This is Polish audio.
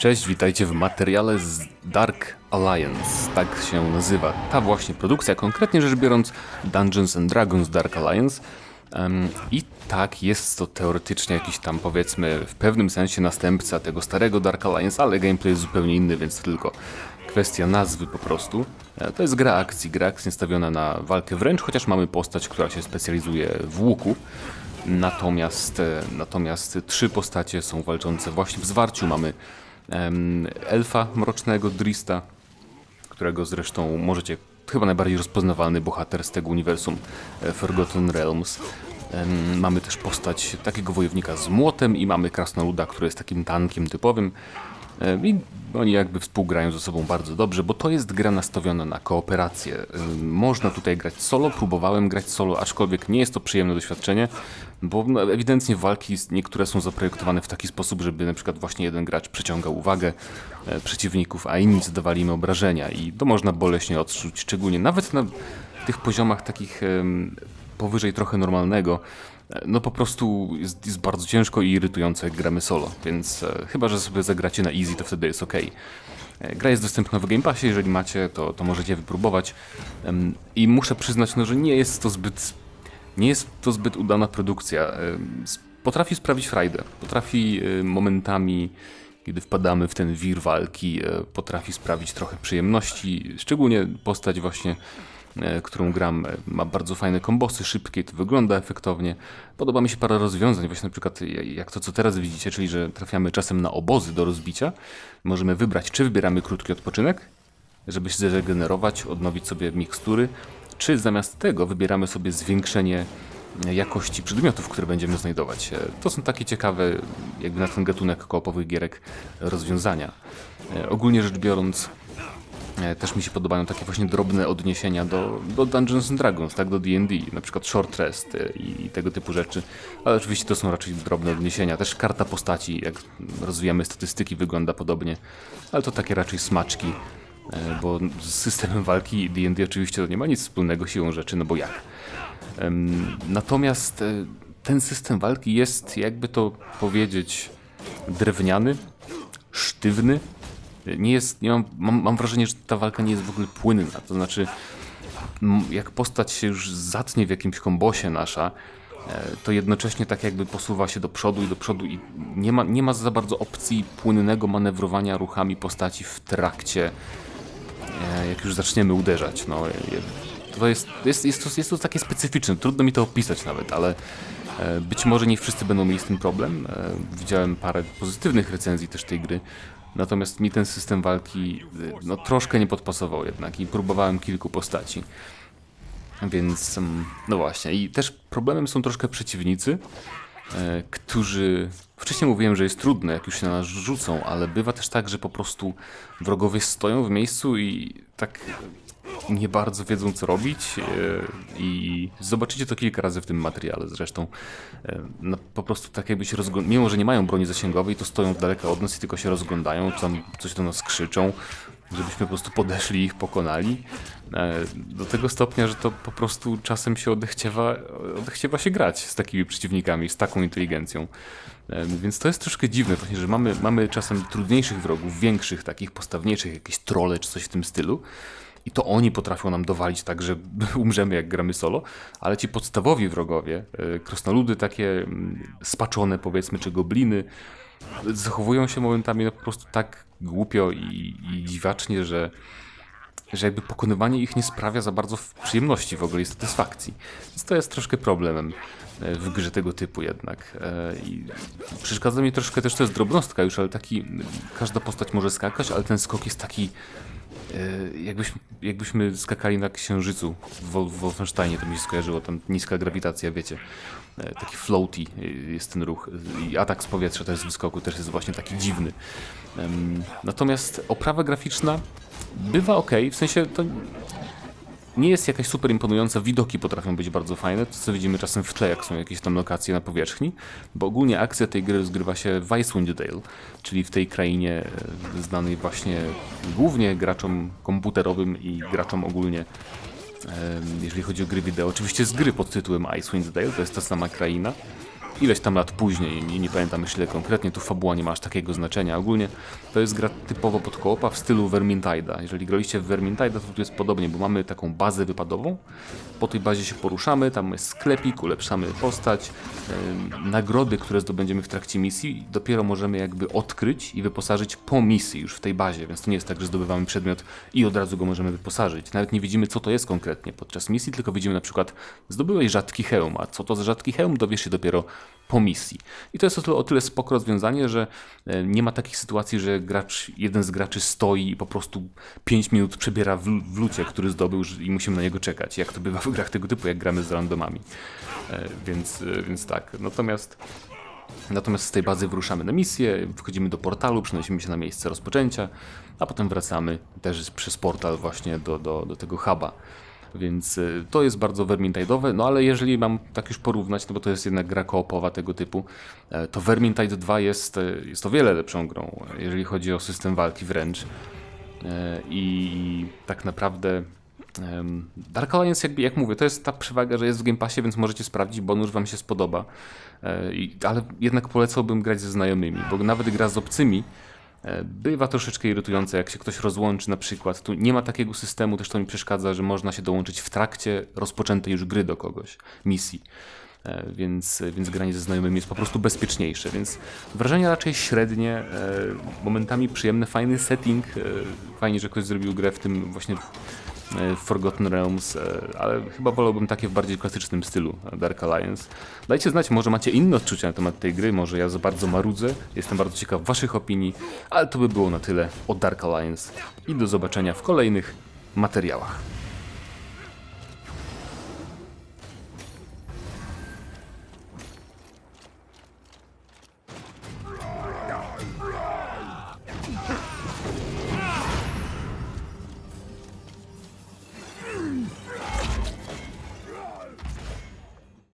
Cześć, witajcie w materiale z Dark Alliance. Tak się nazywa ta właśnie produkcja, konkretnie rzecz biorąc Dungeons and Dragons Dark Alliance. Em, I tak, jest to teoretycznie jakiś tam, powiedzmy, w pewnym sensie następca tego starego Dark Alliance, ale gameplay jest zupełnie inny, więc tylko kwestia nazwy po prostu. E, To jest gra akcji, gra akcji nastawiona na walkę wręcz, chociaż mamy postać, która się specjalizuje w łuku. Natomiast, e, natomiast trzy postacie są walczące właśnie w zwarciu. Mamy elfa mrocznego Drista, którego zresztą możecie, chyba najbardziej rozpoznawalny bohater z tego uniwersum e, Forgotten Realms. Mamy też postać takiego wojownika z młotem i mamy krasnoluda, który jest takim tankiem typowym. E, I oni jakby współgrają ze sobą bardzo dobrze, bo to jest gra nastawiona na kooperację. Ym, Można tutaj grać solo, próbowałem grać solo, aczkolwiek nie jest to przyjemne doświadczenie, bo no, ewidentnie walki niektóre są zaprojektowane w taki sposób, żeby na przykład właśnie jeden gracz przyciągał uwagę e, przeciwników, a inni zadawali im obrażenia i to można boleśnie odczuć, szczególnie nawet na tych poziomach takich powyżej trochę normalnego, e, no po prostu jest, jest bardzo ciężko i irytujące jak gramy solo, więc e, chyba, że sobie zagracie na easy, to wtedy jest ok. Gra jest dostępna w Game Passie, jeżeli macie, to, to możecie wypróbować. Em, I muszę przyznać, no, że nie jest to zbyt nie jest to zbyt udana produkcja. S- Potrafi sprawić frajdę, potrafi e, momentami, kiedy wpadamy w ten wir walki, e, potrafi sprawić trochę przyjemności, szczególnie postać właśnie e, którą gram, e, ma bardzo fajne kombosy, szybkie, to wygląda efektownie. Podoba mi się parę rozwiązań, właśnie na przykład e, jak to, co teraz widzicie, czyli że trafiamy czasem na obozy do rozbicia. Możemy wybrać, czy wybieramy krótki odpoczynek, żeby się zregenerować, odnowić sobie mikstury, czy zamiast tego wybieramy sobie zwiększenie e, jakości przedmiotów, które będziemy znajdować. E, To są takie ciekawe, jakby na ten gatunek koopowych gierek, rozwiązania. E, Ogólnie rzecz biorąc, E, Też mi się podobają takie właśnie drobne odniesienia do, do Dungeons and Dragons, tak, do D&D, na przykład short rest e, i, i tego typu rzeczy, ale oczywiście to są raczej drobne odniesienia. Też karta postaci, jak rozwijamy statystyki, wygląda podobnie, ale to takie raczej smaczki, e, bo z systemem walki D&D oczywiście to nie ma nic wspólnego siłą rzeczy, no bo jak? Natomiast e, ten system walki jest, jakby to powiedzieć, drewniany, sztywny. Nie jest, nie mam, mam, mam wrażenie, że ta walka nie jest w ogóle płynna. To znaczy, jak postać się już zatnie w jakimś kombosie nasza, e, to jednocześnie tak jakby posuwa się do przodu i do przodu i nie ma, nie ma za bardzo opcji płynnego manewrowania ruchami postaci w trakcie, e, jak już zaczniemy uderzać. No, e, to jest, jest, jest, to, jest to takie specyficzne, trudno mi to opisać nawet, ale być może nie wszyscy będą mieli z tym problem. E, Widziałem parę pozytywnych recenzji też tej gry, natomiast mi ten system walki e, no, troszkę nie podpasował jednak i próbowałem kilku postaci. Więc, mm, no właśnie, i też problemem są troszkę przeciwnicy, e, którzy. Wcześniej mówiłem, że jest trudne, jak już się na nas rzucą, ale bywa też tak, że po prostu wrogowie stoją w miejscu i tak nie bardzo wiedzą, co robić. e, I zobaczycie to kilka razy w tym materiale zresztą. E, No, po prostu tak jakby się rozglądają, mimo że nie mają broni zasięgowej, to stoją daleka od nas i tylko się rozglądają, tam coś do nas krzyczą, żebyśmy po prostu podeszli i ich pokonali. E, Do tego stopnia, że to po prostu czasem się odechciewa, odechciewa się grać z takimi przeciwnikami, z taką inteligencją. Więc to jest troszkę dziwne, właśnie, że mamy, mamy czasem trudniejszych wrogów, większych, takich postawniejszych, jakieś trole czy coś w tym stylu. I to oni potrafią nam dowalić tak, że umrzemy jak gramy solo, ale ci podstawowi wrogowie, e, krasnoludy takie mm, spaczone powiedzmy, czy gobliny, zachowują się momentami no po prostu tak głupio i, i dziwacznie, że, że jakby pokonywanie ich nie sprawia za bardzo przyjemności w ogóle i satysfakcji. Więc to jest troszkę problemem e, w grze tego typu jednak. E, I przeszkadza mi troszkę też, to jest drobnostka już, ale taki, każda postać może skakać, ale ten skok jest taki Jakbyśmy, jakbyśmy skakali na księżycu w w Wolfensteinie, to mi się skojarzyło, tam niska grawitacja, wiecie. E, Taki floaty e, jest ten ruch. I atak z powietrza też z wyskoku też jest właśnie taki dziwny. Natomiast oprawa graficzna bywa ok, w sensie to nie jest jakaś super imponująca, widoki potrafią być bardzo fajne, to co widzimy czasem w tle, jak są jakieś tam lokacje na powierzchni, bo ogólnie akcja tej gry rozgrywa się w Icewind Dale, czyli w tej krainie e, znanej właśnie głównie graczom komputerowym i graczom ogólnie, em, jeżeli chodzi o gry wideo. Oczywiście z gry pod tytułem Icewind Dale, to jest ta sama kraina, ileś tam lat później, nie, nie pamiętam ile konkretnie, tu fabuła nie ma aż takiego znaczenia. Ogólnie to jest gra typowo pod koopa w stylu Vermintide'a. Jeżeli graliście w Vermintide'a, to tu jest podobnie, bo mamy taką bazę wypadową, po tej bazie się poruszamy, tam jest sklepik, ulepszamy postać, em, nagrody, które zdobędziemy w trakcie misji, dopiero możemy jakby odkryć i wyposażyć po misji już w tej bazie, więc to nie jest tak, że zdobywamy przedmiot i od razu go możemy wyposażyć. Nawet nie widzimy, co to jest konkretnie podczas misji, tylko widzimy na przykład, zdobyłeś rzadki hełm, a co to za rzadki hełm, dowiesz się dopiero po misji. I to jest o tyle, o tyle spoko rozwiązanie, że e, nie ma takich sytuacji, że gracz, jeden z graczy stoi i po prostu 5 minut przebiera w, w lucie, który zdobył i musimy na niego czekać, jak to bywa w grach tego typu, jak gramy z randomami. E, Więc, e, więc tak. Natomiast Natomiast z tej bazy wyruszamy na misję, wchodzimy do portalu, przenosimy się na miejsce rozpoczęcia, a potem wracamy też przez portal właśnie do, do, do tego huba. Więc y, to jest bardzo Vermintide'owe, no ale jeżeli mam tak już porównać, no bo to jest jednak gra koopowa tego typu, e, to Vermintide 2 jest, e, jest o wiele lepszą grą, jeżeli chodzi o system walki wręcz. E, I tak naprawdę Dark Alliance, jakby, jak mówię, to jest ta przewaga, że jest w Game Passie, więc możecie sprawdzić, bo nuż wam się spodoba. Ale jednak polecałbym grać ze znajomymi, bo nawet gra z obcymi bywa troszeczkę irytujące, jak się ktoś rozłączy na przykład. Tu nie ma takiego systemu, też to mi przeszkadza, że można się dołączyć w trakcie rozpoczętej już gry do kogoś, misji. E, Więc, więc granie ze znajomymi jest po prostu bezpieczniejsze. Więc wrażenia raczej średnie, e, momentami przyjemne, fajny setting. e, Fajnie, że ktoś zrobił grę w tym właśnie e, Forgotten Realms, e, ale chyba wolałbym takie w bardziej klasycznym stylu e, Dark Alliance. Dajcie znać, może macie inne odczucia na temat tej gry, może ja za bardzo marudzę. Jestem bardzo ciekaw waszych opinii, ale to by było na tyle o Dark Alliance i do zobaczenia w kolejnych materiałach.